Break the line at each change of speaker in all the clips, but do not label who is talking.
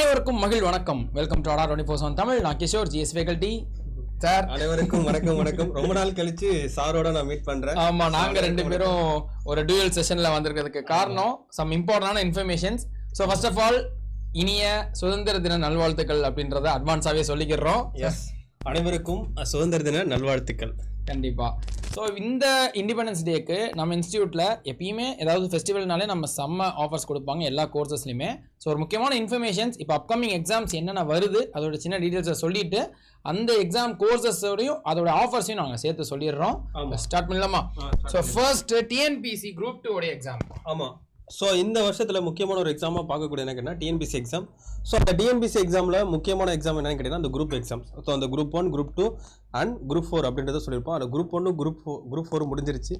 அனைவருக்கும் மகிழ் வணக்கம் வெல்கம் டு ஆடா ஒனிபோசன் தமிழ் நான் கிஷோர் ஜிஎஸ் டி
சார் அனைவருக்கும் வணக்கம் வணக்கம் ரொம்ப நாள் கழிச்சு சாரோட நான் மீட் பண்றேன்
ஆமா நாங்க ரெண்டு பேரும் ஒரு டூயல் செஷன்ல வந்திருக்கிறதுக்கு காரணம் சம் இம்பார்ட்டன்டான informations so first of all இனிய சுதந்திர தின நல்வாழ்த்துக்கள் அப்படின்றத அட்வான்ஸாவே சொல்லிக்கிறோம்
எஸ் அனைவருக்கும் சுதந்திர தின நல்வாழ்த்துக்கள்
கண்டிப்பா ஸோ இந்த இண்டிபெண்டன்ஸ் டேக்கு நம்ம இன்ஸ்டியூட்டில் எப்பயுமே ஏதாவது ஃபெஸ்டிவல்னாலே நம்ம செம்ம ஆஃபர்ஸ் கொடுப்பாங்க எல்லா கோர்சஸ்லையுமே ஸோ ஒரு முக்கியமான இன்ஃபர்மேஷன்ஸ் இப்போ அப்கமிங் எக்ஸாம்ஸ் என்னென்ன வருது அதோட சின்ன டீட்டெயில்ஸை சொல்லிட்டு அந்த எக்ஸாம் கோர்சஸோடையும் அதோட ஆஃபர்ஸையும் நாங்கள் சேர்த்து சொல்லிடுறோம் ஸ்டார்ட் பண்ணலாமா so first TNPSC group two உடைய எக்ஸாம்
ஆமாம் ஸோ இந்த வருஷத்தில் முக்கியமான ஒரு எக்ஸாமாக பார்க்கக்கூடிய என்ன கேட்டீங்கன்னா டிஎன்பிசி எக்ஸாம் ஸோ அந்த டிஎன்பிசி எக்ஸாமில் முக்கியமான எக்ஸாம் என்னன்னு கேட்டிங்கன்னா அந்த குரூப் எக்ஸாம் ஸோ அந்த group one group two and group four அப்படின்றத சொல்லியிருப்போம் அந்த குரூப் ஒன்று குரூப் ஃபோ குரூப் ஃபோர் முடிஞ்சிருச்சு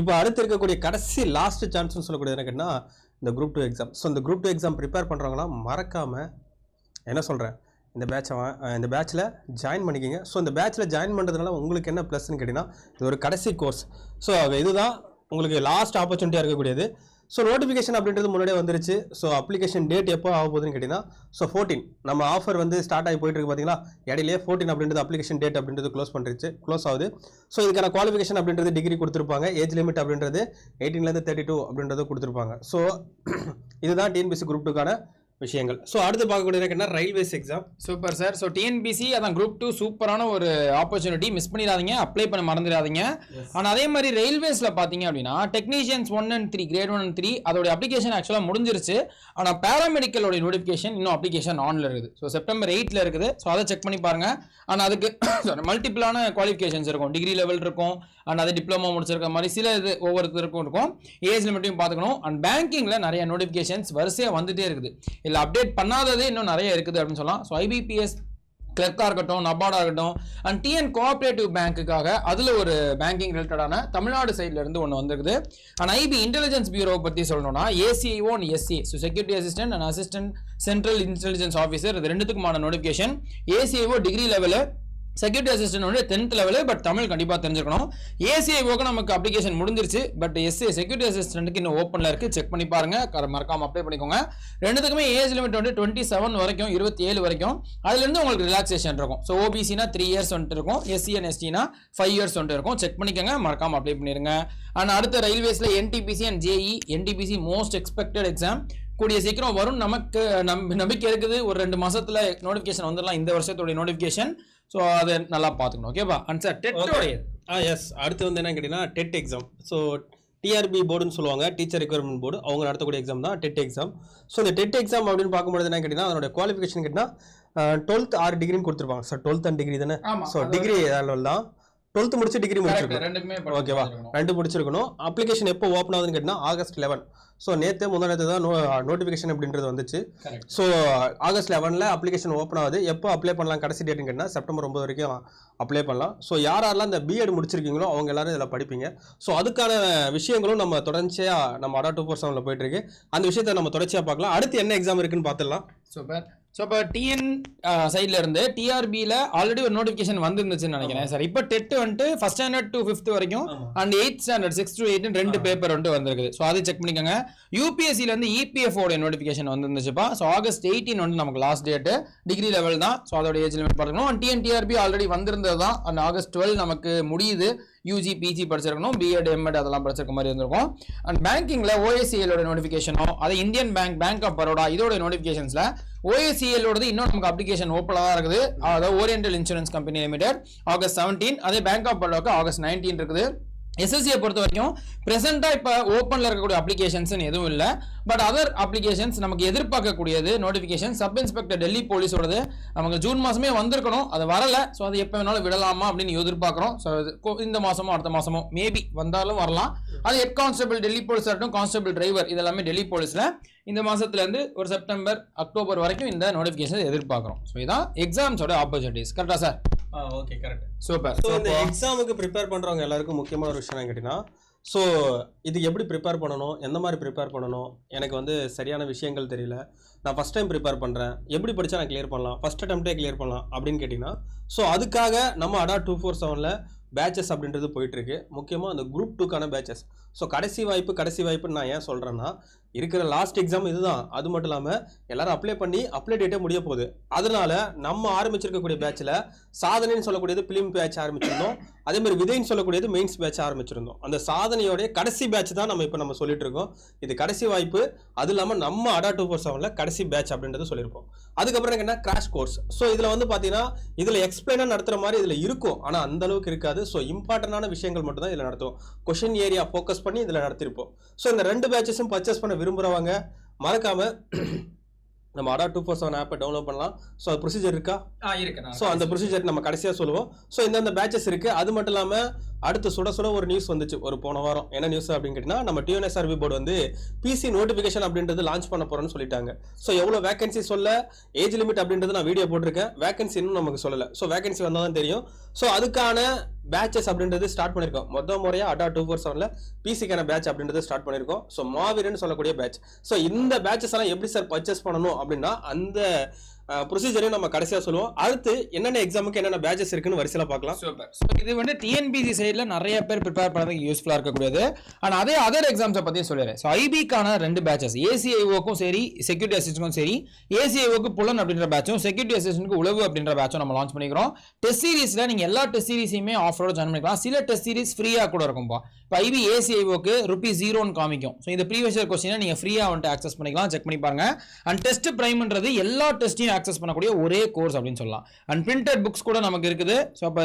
இப்போ அடுத்து இருக்கக்கூடிய கடைசி லாஸ்ட் சான்ஸ்னு சொல்லக்கூடிய என்ன கேட்டால் இந்த குரூப் டூ எக்ஸாம் ஸோ இந்த குரூப் டூ எக்ஸாம் ப்ரிப்பேர் பண்ணுறவங்களாம் மறக்காமல் என்ன சொல்கிறேன் இந்த பேட்சை இந்த பேட்சில் ஜாயின் பண்ணிக்கிங்க ஸோ இந்த பேட்சில் ஜாயின் பண்ணுறதுனால உங்களுக்கு என்ன ப்ளஸ்ன்னு கேட்டிங்கன்னா இது ஒரு கடைசி கோர்ஸ் ஸோ இதுதான் உங்களுக்கு லாஸ்ட் ஆப்பர்ச்சுனிட்டியாக இருக்கக்கூடியது ஸோ நோட்டிஃபிகேஷன் அப்படின்றது முன்னாடியே வந்துருச்சு ஸோ அப்ளிகேஷன் டேட் எப்போ ஆக போகுதுன்னு கேட்டிங்கன்னா ஸோ ஃபோர்டின் நம்ம ஆஃபர் வந்து ஸ்டார்ட் ஆகி போயிட்டு இருக்கு பார்த்தீங்களா இடையிலே ஃபோர்டீன் அப்படின்றது அப்ளிகேஷன் டேட் அப்படின்றது க்ளோஸ் பண்ணிருச்சு க்ளோஸ் ஆகுது ஸோ இதுக்கான குவாலிஃபிகேஷன் அப்படின்றது டிகிரி கொடுத்துருப்பாங்க ஏஜ் லிமிட் அப்படின்றது எயிட்டீன்லேருந்து தேர்ட்டி டூ அப்படின்றது கொடுத்துருப்பாங்க ஸோ இதுதான் டிஎன்பிசி குரூப் டூக்கான விஷயங்கள் ஸோ அடுத்து பார்க்கக்கூடிய என்ன railways exam
super sir so TNPSC அதான் குரூப் டூ சூப்பரான ஒரு ஆப்பர்ச்சுனிட்டி மிஸ் பண்ணிடாதீங்க அப்ளை பண்ண மறந்துடாதீங்க ஆனால் அதே மாதிரி ரயில்வேஸில் பார்த்தீங்க அப்படின்னா technicians one and three grade one and three அதோடைய அப்ளிகேஷன் ஆக்சுவலாக முடிஞ்சிருச்சு ஆனால் பேராமெடிக்கலோட நோட்டிஃபிகேஷன் இன்னும் அப்ளிகேஷன் ஆனில் இருக்குது ஸோ செப்டம்பர் எயிட்டில் இருக்குது ஸோ அதை செக் பண்ணி பாருங்கள் ஆனால் அதுக்கு மல்டிபிளான குவாலிஃபிகேஷன்ஸ் இருக்கும் டிகிரி லெவல் இருக்கும் அண்ட் அது டிப்ளமோ முடிச்சிருக்க மாதிரி சில இது ஒவ்வொருத்தருக்கும் இருக்கும் ஏஜ் லிமிட்டையும் பார்த்துக்கணும் அண்ட் பேங்கிங்கில் நிறைய நோட்டிஃபிகேஷன்ஸ் வரிசையாக வந்துகிட்டே இருக்குது இல்லை அப்டேட் பண்ணாததே இன்னும் நிறைய இருக்குது அப்படின்னு சொல்லலாம் ஸோ ஐபிபிஎஸ் கிளர்க்காக இருக்கட்டும் நபார்டாக இருக்கட்டும் அண்ட் டிஎன் கோஆப்ரேட்டிவ் பேங்க்குக்காக அதில் ஒரு பேங்கிங் ரிலேட்டடான தமிழ்நாடு சைட்லேருந்து ஒன்று வந்திருக்குது அண்ட் ஐபி இன்டெலிஜென்ஸ் பியூரோ பற்றி சொல்லணும்னா ACIO and SC so security assistant and assistant central intelligence officer இது ரெண்டுத்துக்குமான நோட்டிஃபிகேஷன் ஏசிஐஓ டிகிரி லெவலில் செக்யூரிட்டி அசிஸ்டன்ட் வந்து டென்த் லெவலு பட் தமிழ் கண்டிப்பாக தெரிஞ்சுக்கணும் ஏசிஐ ஓக்கு நமக்கு அப்ளிகேஷன் முடிஞ்சிருச்சு பட் எஸ்ஏ செக்யூரிட்டி அசிஸ்டன்ட்டுக்கு இன்னும் ஓப்பனில் இருக்குது செக் பண்ணி பாருங்கள் மறக்காமல் அப்ளை பண்ணிக்கோங்க ரெண்டுத்துக்குமே ஏஜ் லிமிட் வந்து டுவெண்ட்டி செவன் வரைக்கும் இருபத்தி ஏழு வரைக்கும் அதுலேருந்து உங்களுக்கு ரிலாக்ஸேஷன் இருக்கும் ஸோ ஓபிசினா த்ரீ இயர்ஸ் வந்துட்டு இருக்கும் எஸ்சி அண்ட் எஸ்டினா ஃபைவ் இயர்ஸ் வந்துட்டு இருக்கும் செக் பண்ணிக்கோங்க மறக்காமல் அப்ளை பண்ணிடுங்க அண்ட் அடுத்த ரயில்வேஸில் NTPC and JE NTPC most expected exam கூடிய சீக்கிரம் வரும் நமக்கு நம் நம்பிக்கை இருக்குது ஒரு ரெண்டு மாசத்துல நோட்டிஃபிகேஷன் வந்துடலாம் இந்த வருஷத்துடைய நோட்டிபிகேஷன் ஸோ அதை நல்லா பார்த்துக்கணும் ஓகேவா அன்சர் டெட்டோடைய
ஆ எஸ் அடுத்து வந்து என்ன கேட்டிங்கன்னா டெட் எக்ஸாம் ஸோ டிஆர்பி போர்டுன்னு சொல்லுவாங்க டீச்சர் ரெக்யர்மெண்ட் போர்டு அவங்க நடத்தக்கூடிய எக்ஸாம் தான் டெட் எக்ஸாம் ஸோ இந்த டெட் எக்ஸாம் அப்படின்னு பார்க்கும்போது என்ன கேட்டிங்கன்னா அதனோட குவாலிஃபிகேஷன் கேட்டால் டுவெல்த் ஆறு டிகிரின்னு கொடுத்துருப்பாங்க சார் டுவெல்த் அண்ட் டிகிரி தானே ஸோ டிகிரி லெவல் தான் டுவெல்த் முடிச்சு டிகிரி
முடிச்சிருக்கணும் ஓகேவா
ரெண்டு முடிச்சிருக்கணும் அப்ளிகேஷன் எப்போ ஓப்பன் ஆகுதுன்னு கேட்டீங்கன்னா ஆகஸ்ட் லெவன் ஸோ நேற்று முதல் நேற்று தான் நோ நோட்டிஃபிகேஷன் uh, அப்படின்றது வந்துச்சு ஸோ ஆகஸ்ட் லெவனில் அப்ளிகேஷன் ஓப்பன் ஆகுது எப்போ அப்ளை பண்ணலாம் கடைசி டேட்னு கேட்டால் செப்டம்பர் ஒம்பது வரைக்கும் அப்ளை பண்ணலாம் ஸோ யார் யாரெல்லாம் இந்த பிஎட் முடிச்சிருக்கீங்களோ அவங்க எல்லாரும் இதில் படிப்பீங்க ஸோ அதுக்கான விஷயங்களும் நம்ம தொடர்ச்சியாக நம்ம அடா டூ ஃபோர் செவனில் போயிட்டுருக்கு அந்த விஷயத்தை நம்ம தொடர்ச்சியாக பார்க்கலாம் அடுத்து என்ன எக்ஸாம் இருக்குன்னு பார்த்துடலாம்
சூப்பர் ஸோ இப்போ டிஎன் சைடில் இருந்து டிஆர்பியில் ஆல்ரெடி ஒரு நோட்டிஃபிகேஷன் வந்துருந்துச்சுன்னு நினைக்கிறேன் சார் இப்போ டெட் வந்துட்டு ஃபஸ்ட் ஸ்டாண்டர்ட் டு ஃபிஃப்த் வரைக்கும் and eight standard six to eight ரெண்டு பேப்பர் வந்துட்டு வந்திருக்குது ஸோ அது செக் பண்ணிக்கோங்க யூபிஎஸ்சிலேருந்து உடைய e நோட்டிஃபிகேஷன் வந்துருந்துச்சுப்பா ஸோ ஆகஸ்ட் எயிட்டீன் வந்து நமக்கு லாஸ்ட் டேட்டு டிகிரி லெவல் தான் ஸோ அதோட ஏஜ் லிமிட் பார்த்துக்கணும் அண்ட் டிஆர்பி ஆல்ரெடி வந்திருந்தது தான் அண்ட் ஆகஸ்ட் டுவெல் நமக்கு முடியுது யூஜி பிஜி படிச்சிருக்கணும் பிஎட் எம்எட் அதெல்லாம் படிச்சிருக்க மாதிரி இருந்திருக்கும் அண்ட் பேங்கிங்கில் ஓஎஸ்சிஎலோட நோட்டிஃபிகேஷனோ அதை Indian bank bank of Baroda இதோட நோட்டிஃபிகேஷன்ஸில் ஓஎஸ்சிஎலோடது இன்னும் நமக்கு அப்ளிகேஷன் ஓப்பனாக தான் இருக்குது அதாவது oriental insurance company limited August seventeen அதே பேங்க் ஆஃப் பரோடாவுக்கு ஆகஸ்ட் நைன்டீன் இருக்குது எஸ்எஸ்சியை பொறுத்த வரைக்கும் ப்ரெசென்ட்டாக இப்போ ஓப்பனில் இருக்கக்கூடிய அப்ளிகேஷன்ஸ்னு எதுவும் இல்லை பட் அதர் அப்ளிகேஷன்ஸ் நமக்கு எதிர்பார்க்கக்கூடியது நோட்டிஃபிகேஷன் சப் இன்ஸ்பெக்டர் டெல்லி போலீஸோடது நமக்கு ஜூன் மாதமே வந்திருக்கணும் அது வரலை ஸோ அது எப்போ வேணாலும் விடலாமா அப்படின்னு எதிர்பார்க்குறோம் ஸோ இந்த மாதமோ அடுத்த மாதமோ மேபி வந்தாலும் வரலாம் அது ஹெட் கான்ஸ்டபிள் டெல்லி போலீஸ் ஆகட்டும் கான்ஸ்டபிள் டிரைவர் இதெல்லாமே டெல்லி போலீஸில் இந்த மாதத்துலேருந்து ஒரு செப்டம்பர் அக்டோபர் வரைக்கும் இந்த நோட்டிஃபிகேஷன் எதிர்பார்க்குறோம் ஸோ இதான் எக்ஸாம்ஸோட ஆப்பர்ச்சுனிட்டிஸ் கரெக்டாக sir okay correct super
so இந்த எக்ஸாமுக்கு ப்ரிப்பேர் பண்ணுறவங்க எல்லாருக்கும் முக்கியமான ஒரு விஷயம் கேட்டிங்கன்னா ஸோ இது எப்படி ப்ரிப்பேர் பண்ணணும் எந்த மாதிரி ப்ரிப்பேர் பண்ணணும் எனக்கு வந்து சரியான விஷயங்கள் தெரியல நான் ஃபஸ்ட் டைம் ப்ரிப்பேர் பண்ணுறேன் எப்படி படித்தா நான் கிளியர் பண்ணலாம் ஃபஸ்ட் அட்டம்ப்டே கிளியர் பண்ணலாம் அப்படின்னு கேட்டிங்கன்னா ஸோ அதுக்காக நம்ம அடா டூ ஃபோர் செவனில் பேச்சஸ் அப்படின்றது போயிட்டுருக்கு முக்கியமாக அந்த குரூப் டூக்கான பேச்சஸ் ஸோ கடைசி வாய்ப்பு கடைசி வாய்ப்புன்னு நான் ஏன் சொல்கிறேன்னா இருக்கிற லாஸ்ட் எக்ஸாம் இதுதான் அது மட்டும் இல்லாமல் எல்லாரும் அப்ளை பண்ணி அப்ளை டேட்டே முடிய போகுது அதனால நம்ம ஆரம்பிச்சிருக்கக்கூடிய பேச்சில் சாதனைன்னு சொல்லக்கூடியது பிலிம் பேட்ச் ஆரம்பிச்சிருந்தோம் அதே மாதிரி விதைன்னு சொல்லக்கூடியது மெயின்ஸ் பேட்ச் ஆரம்பிச்சிருந்தோம் அந்த சாதனையோடைய கடைசி பேட்ச் தான் நம்ம இப்போ நம்ம சொல்லிட்டு இருக்கோம் இது கடைசி வாய்ப்பு அது இல்லாமல் நம்ம அடா டூ ஃபோர் செவனில் கடைசி பேட்ச் அப்படின்றது சொல்லியிருக்கோம் அதுக்கப்புறம் என்ன கிராஷ் கோர்ஸ் ஸோ இதில் வந்து பார்த்தீங்கன்னா இதில் எக்ஸ்பிளைனாக நடத்துகிற மாதிரி இதில் இருக்கும் ஆனால் அந்த அளவுக்கு இருக்காது நடத்தாது ஸோ இம்பார்ட்டண்டான விஷயங்கள் மட்டும் தான் இதில் நடத்துவோம் கொஷின் ஏரியா ஃபோக்கஸ் பண்ணி இதில் நடத்திருப்போம் ஸோ இந்த ரெண்டு பேட்சஸும் பர்ச்சேஸ் பண்ண விரும்புகிறவங்க மறக்காம நம்ம அடா டூ ஃபோர் செவன் ஆப்பை டவுன்லோட் பண்ணலாம் ஸோ அது ப்ரொசீஜர் இருக்கா இருக்கு ஸோ அந்த ப்ரொசீஜர் நம்ம கடைசியாக சொல்லுவோம் ஸோ இந்தந்த பேட்சஸ் இருக்குது அது மட்டும் இல்லாமல் அடுத்து சுட சுட ஒரு நியூஸ் வந்துச்சு ஒரு போன வாரம் என்ன நியூஸ் அப்படின்னு கேட்டீங்கன்னா நம்ம டிஎன்எஸ்ஆர்பி போர்டு வந்து பிசி நோட்டிஃபிகேஷன் அப்படின்றது லான்ச் பண்ண போறோம்னு சொல்லிட்டாங்க ஸோ எவ்வளோ வேகன்சி சொல்ல ஏஜ் லிமிட் அப்படின்றது நான் வீடியோ போட்டிருக்கேன் வேகன்சி இன்னும் நமக்கு சொல்லலை ஸோ வேகன்சி வந்தால் தான் தெரியும் ஸோ அதுக்கான பேச்சஸ் அப்படின்றது ஸ்டார்ட் பண்ணியிருக்கோம் மொத்த முறையாக அடா டூ ஃபோர் செவனில் பிசிக்கான பேட்ச் அப்படின்றது ஸ்டார்ட் பண்ணியிருக்கோம் ஸோ மாவீரன்னு சொல்லக்கூடிய பேட்ச் ஸோ இந்த பேச்சஸ் எல்லாம் எப்படி சார் பர்ச்சேஸ் பண்ணணும் அப்படின்னா அந்த ப்ரொசீஜரையும் நம்ம கடைசியாக சொல்லுவோம் அடுத்து என்னென்ன எக்ஸாமுக்கு என்னென்ன பேஜஸ் இருக்குன்னு வரிசையில் பார்க்கலாம்
சூப்பர் இது வந்து டிஎன்பிசி சைடில் நிறைய பேர் ப்ரிப்பேர் பண்ணுறதுக்கு யூஸ்ஃபுல்லாக இருக்கக்கூடியது ஆனால் அதே அதர் எக்ஸாம்ஸை பற்றி சொல்லிடுறேன் ஸோ ஐபிக்கான ரெண்டு பேச்சஸ் ஏசிஐஓக்கும் சரி செக்யூரிட்டி அசிஸ்டன்ட்க்கும் சரி ஏசிஐஓக்கு புலன் அப்படின்ற பேச்சும் செக்யூரிட்டி அசிஸ்டன்ட்க்கு உழவு அப்படின்ற பேச்சும் நம்ம லான்ச் பண்ணிக்கிறோம் டெஸ்ட் சீரிஸ்ல நீங்கள் எல்லா டெஸ்ட் சீரிஸையுமே ஆஃபரோட ஜாயின் பண்ணிக்கலாம் சில டெஸ்ட் சீரிஸ் ஃப்ரீயாக கூட இருக்கும்பா இப்போ ஐபி ஏசிஐஓக்கு ருபி ஜீரோன்னு காமிக்கும் ஸோ இந்த ப்ரீவியஸ் கொஸ்டினை நீங்கள் ஃப்ரீயாக வந்துட்டு ஆக்சஸ் பண்ணிக்கலாம் செக் பண்ணி பாருங்க அண்ட் டெஸ்ட் பிரைம்ன்றது எல்லா டெஸ்ட்டையும் ஆக்சஸ் பண்ணக்கூடிய ஒரே கோர்ஸ் அப்படின்னு சொல்லலாம் அண்ட் பிரிண்டட் புக்ஸ் கூட நமக்கு இருக்குது ஸோ இப்போ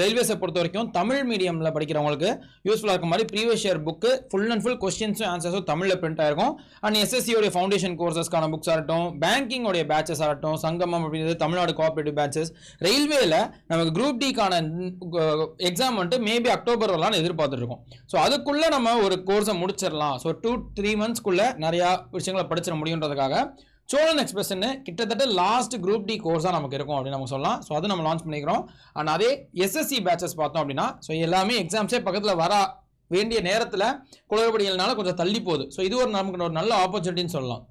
ரயில்வேஸை பொறுத்த வரைக்கும் தமிழ் மீடியமில் படிக்கிறவங்களுக்கு யூஸ்ஃபுல்லாக இருக்க மாதிரி previous year book full and full கொஸ்டின்ஸும் ஆன்சர்ஸும் தமிழில் பிரிண்ட் ஆயிருக்கும் அண்ட் எஸ்எஸ்சியோடைய ஃபவுண்டேஷன் கோர்சஸ்க்கான புக்ஸ் ஆகட்டும் பேங்கிங்கோடைய பேச்சஸ் ஆகட்டும் சங்கமம் அப்படின்றது தமிழ்நாடு கோஆபரேட்டிவ் பேச்சஸ் ரயில்வேல நமக்கு குரூப் டிக்கான எக்ஸாம் வந்துட்டு மேபி அக்டோபர் வரலாம்னு எதிர்பார்த்துருக்கோம் ஸோ அதுக்குள்ளே நம்ம ஒரு கோர்ஸை முடிச்சிடலாம் ஸோ டூ த்ரீ மந்த்ஸ்க்குள்ளே நிறையா விஷயங்களை படிச்சிட முடியுன்றதுக்காக சோழன் எக்ஸ்பிரஸ் கிட்டத்தட்ட லாஸ்ட் குரூப் டி கோர்ஸாக நமக்கு இருக்கும் அப்படின்னு நம்ம சொல்லலாம் ஸோ அது நம்ம லான்ச் பண்ணிக்கிறோம் அண்ட் அதே எஸ்எஸ்சி பேச்சஸ் பார்த்தோம் அப்படின்னா ஸோ எல்லாமே எக்ஸாம்ஸே பக்கத்தில் வர வேண்டிய நேரத்தில் குளறுபடிகள்னால கொஞ்சம் தள்ளி போகுது ஸோ இது ஒரு நமக்கு ஒரு நல்ல ஆப்பர்ச்சுனிட்டின்னு சொல்லலாம்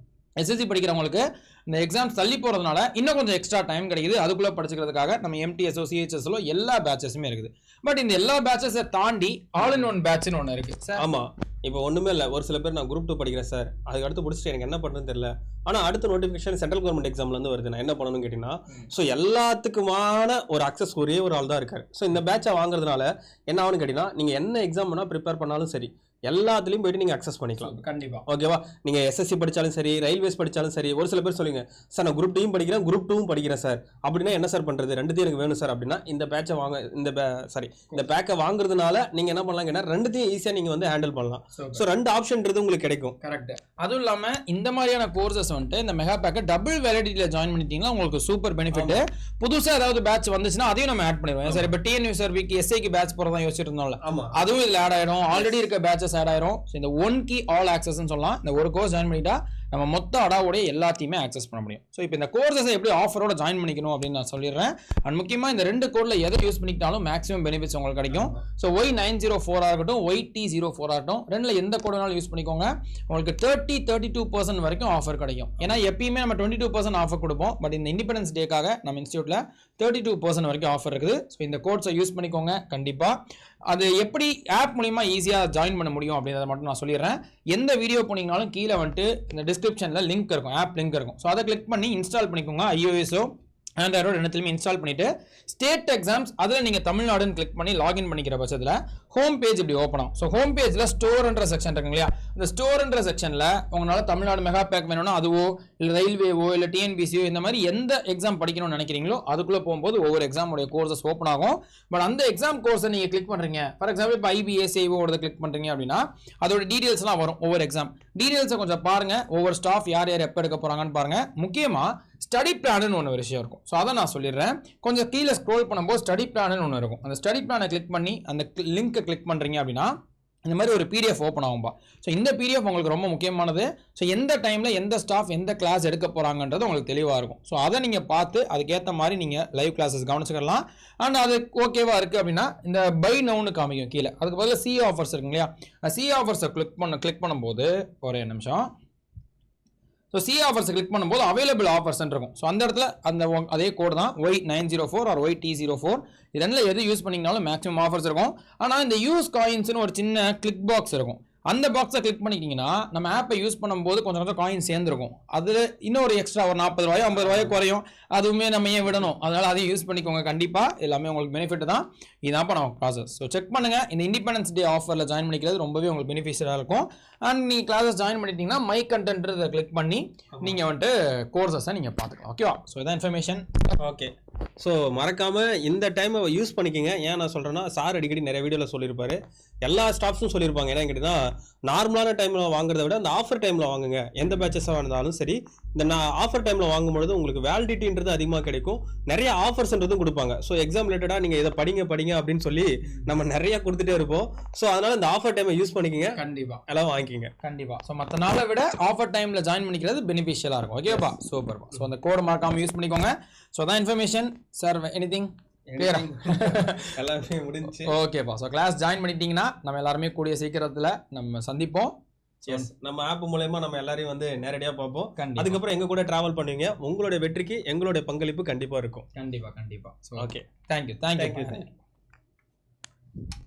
எஸ்எஸ்சி படிக்கிறவங்களுக்கு இந்த எக்ஸாம்ஸ் தள்ளி போகிறதுனால இன்னும் கொஞ்சம் எக்ஸ்ட்ரா டைம் கிடைக்குது அதுக்குள்ளே படிச்சுக்கிறதுக்காக நம்ம எம்டிஎஸ்ஓ சிஹெச்எஸ்ல எல்லா பேச்சஸுமே இருக்குது பட் இந்த எல்லா பேச்சஸை தாண்டி ஆல் இன் ஒன் பேட்ச்னு ஒன்று இருக்குது
ஆமாம் இப்போ ஒன்றுமே இல்லை ஒரு சில பேர் நான் குரூப் டூ படிக்கிறேன் சார் அதுக்கு அடுத்து முடிச்சுட்டு எனக்கு என்ன பண்ணுறதுன்னு தெரியல ஆனால் அடுத்த நோட்டிஃபிகேஷன் சென்ட்ரல் கவர்மெண்ட் எக்ஸாம்லேருந்து வருது நான் என்ன பண்ணணும்னு கேட்டிங்கன்னா ஸோ எல்லாத்துக்குமான ஒரு அக்சஸ் ஒரே ஒரு ஆள் தான் இருக்கார் ஸோ இந்த பேட்சை வாங்குறதுனால என்ன ஆகும்னு கேட்டிங்கன்னா நீங்கள் என்ன எக்ஸாம் பண்ணால் ப்ரிப்பேர் பண்ணாலும் சரி எல்லாத்துலேயும் போயிட்டு நீங்கள் அக்சஸ் பண்ணிக்கலாம் கண்டிப்பாக ஓகேவா நீங்கள் எஸ்எஸ்சி படித்தாலும் சரி ரயில்வேஸ் படித்தாலும் சரி ஒரு சில பேர் சொல்லுங்க சார் நான் குரூப் டீயும் படிக்கிறேன் குரூப் டூவும் படிக்கிறேன் சார் அப்படின்னா என்ன சார் பண்ணுறது ரெண்டுத்தையும் எனக்கு வேணும் சார் அப்படின்னா இந்த பேட்சை வாங்க இந்த சாரி இந்த பேக்கை வாங்குறதுனால நீங்கள் என்ன பண்ணலாம் கேட்டால் ரெண்டுத்தையும் ஈஸியாக நீங்கள் வந்து ஹேண்டில் பண்ணலாம் ஸோ ரெண்டு ஆப்ஷன்ன்றது உங்களுக்கு கிடைக்கும்
கரெக்ட் அதுவும் இல்லாமல் இந்த மாதிரியான கோர்சஸ் வந்துட்டு இந்த மெகா பேக்கை டபுள் வேலிடிட்டியில் ஜாயின் பண்ணிட்டீங்கன்னா உங்களுக்கு சூப்பர் பெனிஃபிட் புதுசாக ஏதாவது பேட்ச் வந்துச்சுன்னா அதையும் நம்ம ஆட் பண்ணிடுவோம் சார் இப்போ டிஎன்யூ சார் வீக் எஸ்ஐக்கு பேட்ச் போகிறதா யோசிச்சிருந்தோம்ல அதுவும் இதில் ஆட் ஆகிடும் ஆல்ரெடி இருக்க பேட்சஸ் கோர்ஸஸ் ஆட் ஆயிரும் இந்த ஒன் கீ ஆல் ஆக்சஸ்ன்னு சொல்லலாம் இந்த ஒரு கோர்ஸ் ஜாயின் பண்ணிட்டா நம்ம மொத்த அடாவுடைய எல்லாத்தையுமே ஆக்சஸ் பண்ண முடியும் ஸோ இப்போ இந்த கோர்ஸஸை எப்படி ஆஃபரோட ஜாயின் பண்ணிக்கணும் அப்படின்னு நான் சொல்லிடுறேன் அண்ட் முக்கியமாக இந்த ரெண்டு கோட்ல எதை யூஸ் பண்ணிக்கிட்டாலும் மேக்ஸிமம் பெனிஃபிட்ஸ் உங்களுக்கு கிடைக்கும் ஸோ ஒய் நைன் ஜீரோ ஃபோராக இருக்கட்டும் ஒய் டி ஜீரோ ஃபோராக இருக்கட்டும் ரெண்டில் எந்த கோடுனாலும் யூஸ் பண்ணிக்கோங்க உங்களுக்கு தேர்ட்டி தேர்ட்டி டூ பர்சன்ட் வரைக்கும் ஆஃபர் கிடைக்கும் ஏன்னா எப்பயுமே நம்ம டுவெண்ட்டி டூ பர்சன்ட் ஆஃபர் கொடுப்போம் பட் இந்த இண்டிபெண்டன்ஸ் டேக்காக நம்ம இன்ஸ்டியூட்டில் தேர்ட்டி டூ பர்சன்ட் வரைக்கும் ஆஃபர் இருக்குது ஸோ இந்த கோட்ஸை யூஸ் பண்ணிக்கோங்க கண்டிப்பாக அது எப்படி ஆப் மூலிமா ஈஸியாக ஜாயின் பண்ண முடியும் அப்படின்றத மட்டும் நான் சொல்லிடுறேன் எந்த வீடியோ போனீங்களும் கீழே வந்துட்டு இந்த டிஸ்கிரிப்ஷனில் லிங்க் இருக்கும் ஆப் லிங்க் இருக்கும் ஸோ அதை கிளிக் பண்ணி இன்ஸ்டால் பண்ணிக்கோங்க ஐஓஎஸோ ஆண்ட்ராய்டோ ரெண்டுத்துலையுமே இன்ஸ்டால் பண்ணிவிட்டு ஸ்டேட் எக்ஸாம்ஸ் அதில் நீங்கள் தமிழ்நாடுன்னு கிளிக் பண்ணி லாகின் பண்ணிக்கிற பட்சத்தில் ஹோம் பேஜ் இப்படி ஓப்பன் ஆகும் ஸோ ஹோம் பேஜில் ஸ்டோர்ன்ற செக்ஷன் இருக்குங்க இல்லையா இந்த ஸ்டோர்ன்ற செக்ஷனில் உங்களால் தமிழ்நாடு மெகா பேக் வேணும்னா அதுவோ இல்லை ரயில்வேவோ இல்லை டிஎன்பிசியோ இந்த மாதிரி எந்த எக்ஸாம் படிக்கணும்னு நினைக்கிறீங்களோ அதுக்குள்ளே போகும்போது ஒவ்வொரு எக்ஸாமுடைய கோர்சஸ் ஓப்பன் ஆகும் பட் அந்த எக்ஸாம் கோர்ஸை நீங்கள் கிளிக் பண்ணுறீங்க ஃபார் எக்ஸாம்பிள் இப்போ ஐபிஎஸ்ஐஓட கிளிக் பண்ணுறீங்க அப்படின்னா அதோட டீட்டெயில்ஸ்லாம் வரும் ஒவ்வொரு எக்ஸாம் டீட்டெயில்ஸை கொஞ்சம் பாருங்கள் ஒவ்வொரு ஸ்டாஃப் யார் யார் எப்போ எடுக்க போகிறாங்கன்னு பாருங்கள் முக்கியமாக ஸ்டடி பிளான்னு ஒன்று விஷயம் இருக்கும் ஸோ அதை நான் சொல்லிடுறேன் கொஞ்சம் கீழே ஸ்க்ரோல் பண்ணும்போது ஸ்டடி பிளான்னு ஒன்று இருக்கும் அந்த ஸ்டடி பிளானை கிளிக் பண்ணி அந்த லிங்க் லிங்க்கை கிளிக் பண்ணுறீங்க அப்படின்னா இந்த மாதிரி ஒரு பிடிஎஃப் ஓப்பன் ஆகும்பா ஸோ இந்த பிடிஎஃப் உங்களுக்கு ரொம்ப முக்கியமானது ஸோ எந்த டைமில் எந்த ஸ்டாஃப் எந்த கிளாஸ் எடுக்க போகிறாங்கன்றது உங்களுக்கு தெளிவாக இருக்கும் ஸோ அதை நீங்கள் பார்த்து அதுக்கேற்ற மாதிரி நீங்கள் லைவ் கிளாஸஸ் கவனிச்சுக்கலாம் அண்ட் அது ஓகேவாக இருக்குது அப்படின்னா இந்த பை நவுன்னு காமிக்கும் கீழே அதுக்கு பதிலாக சி ஆஃபர்ஸ் இருக்குங்க இல்லையா சி ஆஃபர்ஸை கிளிக் பண்ண கிளிக் பண்ணும்போது ஒரே நிமிஷம் ஸோ சி ஆஃபர்ஸ் கிளிக் பண்ணும்போது அவைலபிள் ஆஃபர்ஸ் இருக்கும் ஸோ அந்த இடத்துல அந்த அதே கோடு தான் Y nine zero four R Y D zero four இதெல்லாம் எது யூஸ் பண்ணிங்கனாலும் மேக்ஸிமம் ஆஃபர்ஸ் இருக்கும் ஆனால் இந்த யூஸ் காயின்ஸ்னு ஒரு சின்ன கிளிக் பாக்ஸ் இருக்கும் அந்த பாக்ஸை கிளிக் பண்ணிக்கிட்டிங்கன்னா நம்ம ஆப்பை யூஸ் பண்ணும்போது கொஞ்சம் கொஞ்சம் காயின் சேர்ந்துருக்கும் அதில் இன்னும் ஒரு எக்ஸ்ட்ரா ஒரு நாற்பது ரூபாயோ ஐம்பது ரூபாயோ குறையும் அதுவுமே நம்ம ஏன் விடணும் அதனால் அதையும் யூஸ் பண்ணிக்கோங்க கண்டிப்பாக எல்லாமே உங்களுக்கு பெனிஃபிட் தான் இதுதான் நம்ம ப்ராசஸ் ஸோ செக் பண்ணுங்கள் இந்த இண்டிபெண்டன்ஸ் டே ஆஃபரில் ஜாயின் பண்ணிக்கிறது ரொம்பவே உங்களுக்கு பெனிஃபிஷியலாக இருக்கும் அண்ட் நீங்கள் கிளாஸஸ் ஜாயின் பண்ணிட்டீங்கன்னா மை கண்டென்ட்ன்றதை கிளிக் பண்ணி நீங்கள் வந்துட்டு கோர்சஸை நீங்கள் பார்த்துக்கலாம் ஓகேவா ஸோ இதான் இன்ஃபர்மேஷன்
ஓகே ஸோ மறக்காமல் இந்த டைமை யூஸ் பண்ணிக்கோங்க ஏன் நான் சொல்கிறேன்னா சார் அடிக்கடி நிறைய வீடியோவில் சொல்லியிருப்பாரு எல்லா ஸ்டாஃப்ஸும் சொல்லியிருப்பாங்க ஏன்னா கேட்டிங்கன்னா நார்மலான டைமில் வாங்குறத விட அந்த ஆஃபர் டைமில் வாங்குங்க எந்த பேச்சஸாக இருந்தாலும் சரி இந்த நான் ஆஃபர் டைமில் வாங்கும்பொழுது உங்களுக்கு வேலிடிட்டின்றது அதிகமாக கிடைக்கும் நிறைய ஆஃபர்ஸ்ன்றதும் கொடுப்பாங்க ஸோ எக்ஸாம் ரிலேட்டடாக நீங்கள் இதை படிங்க படிங்க அப்படின்னு சொல்லி நம்ம நிறைய கொடுத்துட்டே இருப்போம் ஸோ அதனால் இந்த ஆஃபர் டைமை யூஸ் பண்ணிக்கோங்க கண்டிப்பாக எல்லாம் வாங்கிக்கிங்க
கண்டிப்பாக ஸோ மற்ற நாளை விட ஆஃபர் டைமில் ஜாயின் பண்ணிக்கிறது பெனிஃபிஷியலாக இருக்கும் ஓகேப்பா சூப்பர்ப்பா ஸோ அந்த கோடை மறக்காமல் யூஸ் பண்ணிக்கோங்க ஸோ அதான் இன்ஃபர்மேஷன் சார் எனிதிங்
எல்லாமே முடிஞ்சு
ஓகேப்பா ஸோ கிளாஸ் ஜாயின் பண்ணிட்டீங்கன்னா நம்ம எல்லாருமே கூடிய சீக்கிரத்தில் நம்ம சந்திப்போம்
எஸ் நம்ம ஆப் மூலயமா நம்ம எல்லாரையும் வந்து நேரடியாக பார்ப்போம் அதுக்கப்புறம் எங்க கூட டிராவல் பண்ணுவீங்க உங்களுடைய வெற்றிக்கு எங்களுடைய பங்களிப்பு கண்டிப்பாக இருக்கும்
கண்டிப்பாக கண்டிப்பாக ஓகே தேங்க்யூ
தேங்க்யூ தேங்க்யூ